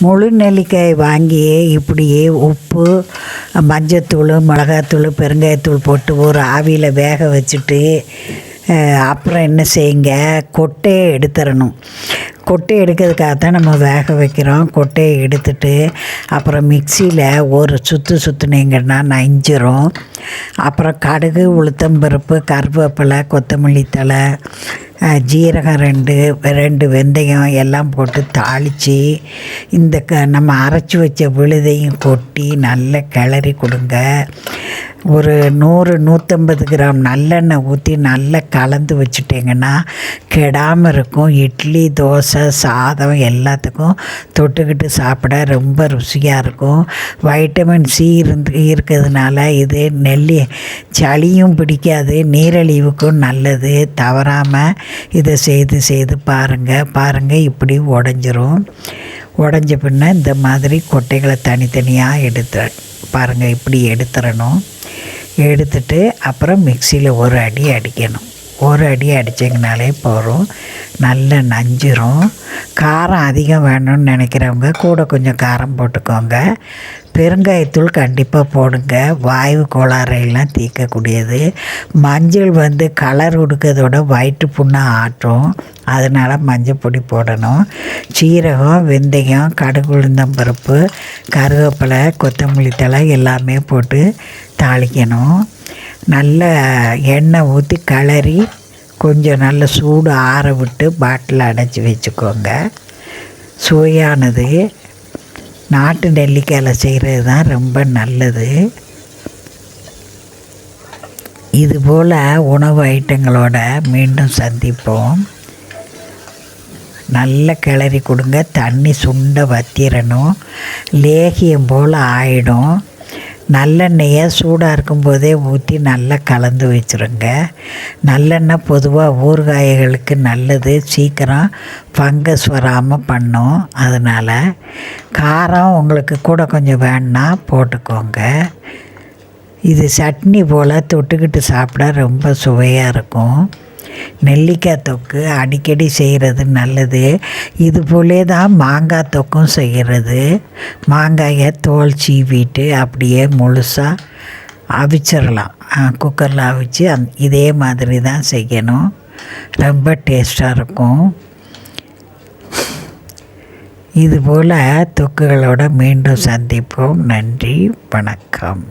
முழு நெல்லிக்காய் வாங்கி இப்படியே உப்பு மஞ்சத்தூள் மிளகாத்தூள் பெருங்காயத்தூள் போட்டு ஒரு ஆவியில் வேக வச்சுட்டு அப்புறம் என்ன செய்யுங்க? கொட்டையை எடுத்துடணும். கொட்டையை எடுக்கிறதுக்காக தான் நம்ம வேக வைக்கிறோம். கொட்டையை எடுத்துட்டு அப்புறம் மிக்சியில் ஒரு சுற்று சுற்றுனீங்கன்னா நஞ்சிரும். அப்புறம் கடுகு உளுத்தம்பருப்பு கருவேப்பிலை கொத்தமல்லி தழை ஜீரகம் ரெண்டு ரெண்டு வெந்தயம் எல்லாம் போட்டு தாளித்து இந்த க நம்ம அரைச்சி வச்ச விழுதையும் கொட்டி நல்லா கிளறி கொடுங்க. ஒரு நூறு நூற்றம்பது கிராம் நல்லெண்ணெய் ஊற்றி நல்லா கலந்து வச்சுட்டிங்கன்னா கெடாமல் இருக்கும். இட்லி தோசை சாதம் எல்லாத்துக்கும் தொட்டுக்கிட்டு சாப்பிட ரொம்ப ருசியாக இருக்கும். வைட்டமின் சி இருந்து இருக்கிறதுனால இது நெல்லி சளியும் பிடிக்காது நீரழிவுக்கும் நல்லது. தவறாமல் இதை செய்து செய்து பாருங்கள் பாருங்கள் இப்படி உடஞ்சிரும். உடஞ்ச பின்ன இந்த மாதிரி கொட்டைகளை தனித்தனியாக எடுத்து பாருங்கள் இப்படி எடுத்துடணும் எடுத்துட்டு அப்புறம் மிக்சியில் ஒரு அடி அடிக்கணும். ஒரு அடி அடிச்சிங்கனாலே போதும். நல்ல நஞ்சிரும். காரம் அதிகம் வேணும்னு நினைக்கிறவங்க கூட கொஞ்சம் காரம் போட்டுக்கோங்க. பெருங்காயத்தூள் கண்டிப்பாக போடுங்க. வாயு கோளாறையெல்லாம் தீர்க்கக்கூடியது. மஞ்சள் வந்து கலர் கொடுக்கறதோட வயிற்று புண்ணாக ஆட்டும். அதனால் மஞ்சள் பொடி போடணும். சீரகம் வெந்தயம் கடுகு உளுந்தம்பருப்பு கருவேப்பிலை கொத்தமல்லி தழை எல்லாமே போட்டு தாளிக்கணும். நல்ல எண்ணெய் ஊற்றி கிளறி கொஞ்சம் நல்ல சூடு ஆற விட்டு பாட்டில் அடைச்சி வச்சுக்கோங்க. சுவையானது. நாட்டு நெல்லிக்காயில் செய்கிறது தான் ரொம்ப நல்லது. இதுபோல் உணவு ஐட்டங்களோட மீண்டும் சந்திப்போம். நல்ல கிளறி கொடுங்க. தண்ணி சுண்ட வத்திரணும். லேகியம் போல் ஆயிடும். நல்லெண்ணெயை சூடாக இருக்கும்போதே ஊற்றி நல்லா கலந்து வச்சுருங்க. நல்லெண்ணெய் பொதுவாக ஊறுகாய்களுக்கு நல்லது. சீக்கிரம் ஃபங்கஸ் வராமல் பண்ணும். அதனால் காரம் உங்களுக்கு கூட கொஞ்சம் வேணுன்னா போட்டுக்கோங்க. இது சட்னி போல் தொட்டுக்கிட்டு சாப்பிட ரொம்ப சுவையாக இருக்கும். நெல்லிக்காய் தொக்கு அடிக்கடி செய்கிறது நல்லது. இது போலே தான் மாங்காய் தொக்கும் செய்கிறது. மாங்காயை தோல் சீவிட்டு அப்படியே முழுசாக அவிச்சிடலாம் குக்கரில் அவிச்சு அந் இதே மாதிரி தான் செய்யணும். ரொம்ப டேஸ்ட்டாக இருக்கும். இதுபோல் தொக்குகளோட மீண்டும் சந்திப்போம். நன்றி வணக்கம்.